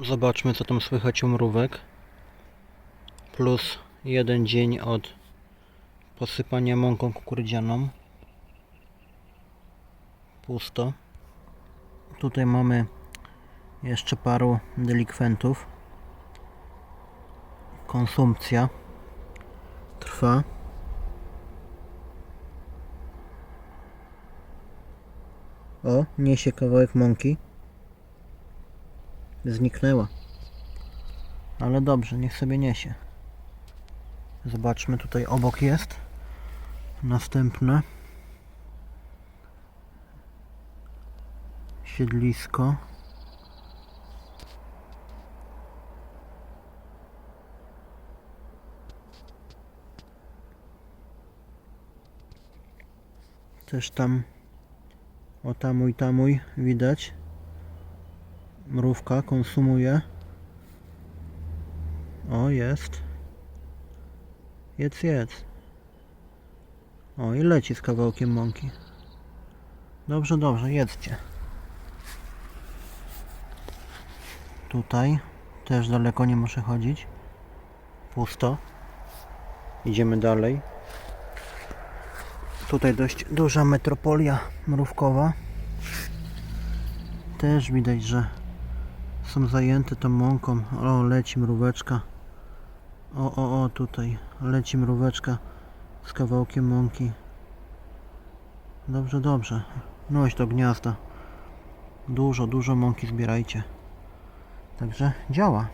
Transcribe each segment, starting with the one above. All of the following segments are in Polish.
Zobaczmy co tam słychać u mrówek. Plus jeden dzień od posypania mąką kukurydzianą. Pusto. Tutaj mamy jeszcze paru delikwentów. Konsumpcja trwa. O, niesie kawałek mąki. Zniknęła. Ale dobrze, niech sobie niesie. Zobaczmy, tutaj obok jest. Następne. Siedlisko. Też tam o tamuj tamuj widać mrówka konsumuje. O jest. Jedz jedz o i leci z kawałkiem mąki. Dobrze dobrze jedzcie. Tutaj też daleko nie muszę chodzić. Pusto. Idziemy dalej. Tutaj dość duża metropolia mrówkowa. Też widać, że są zajęte tą mąką. O, leci mróweczka. O, o, o, tutaj leci mróweczka z kawałkiem mąki. Dobrze, dobrze. Noś do gniazda. Dużo, dużo mąki zbierajcie. Także działa.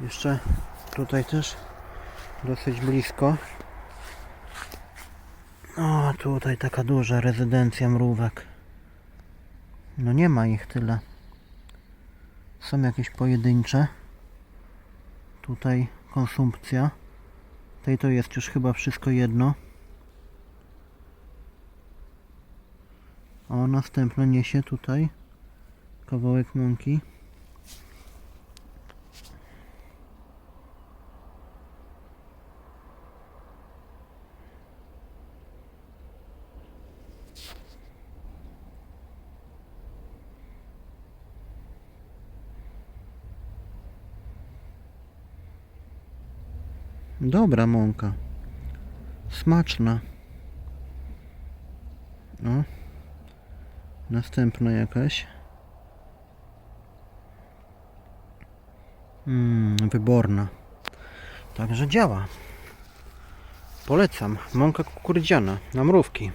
Jeszcze tutaj też dosyć blisko. O, tutaj taka duża rezydencja mrówek. No nie ma ich tyle. Są jakieś pojedyncze. Tutaj konsumpcja. Tej to jest już chyba wszystko jedno. O, następne niesie tutaj kawałek mąki. Dobra mąka. Smaczna. O. Następna jakaś. Mm, wyborna. Także działa. Polecam. Mąka kukurydziana na mrówki.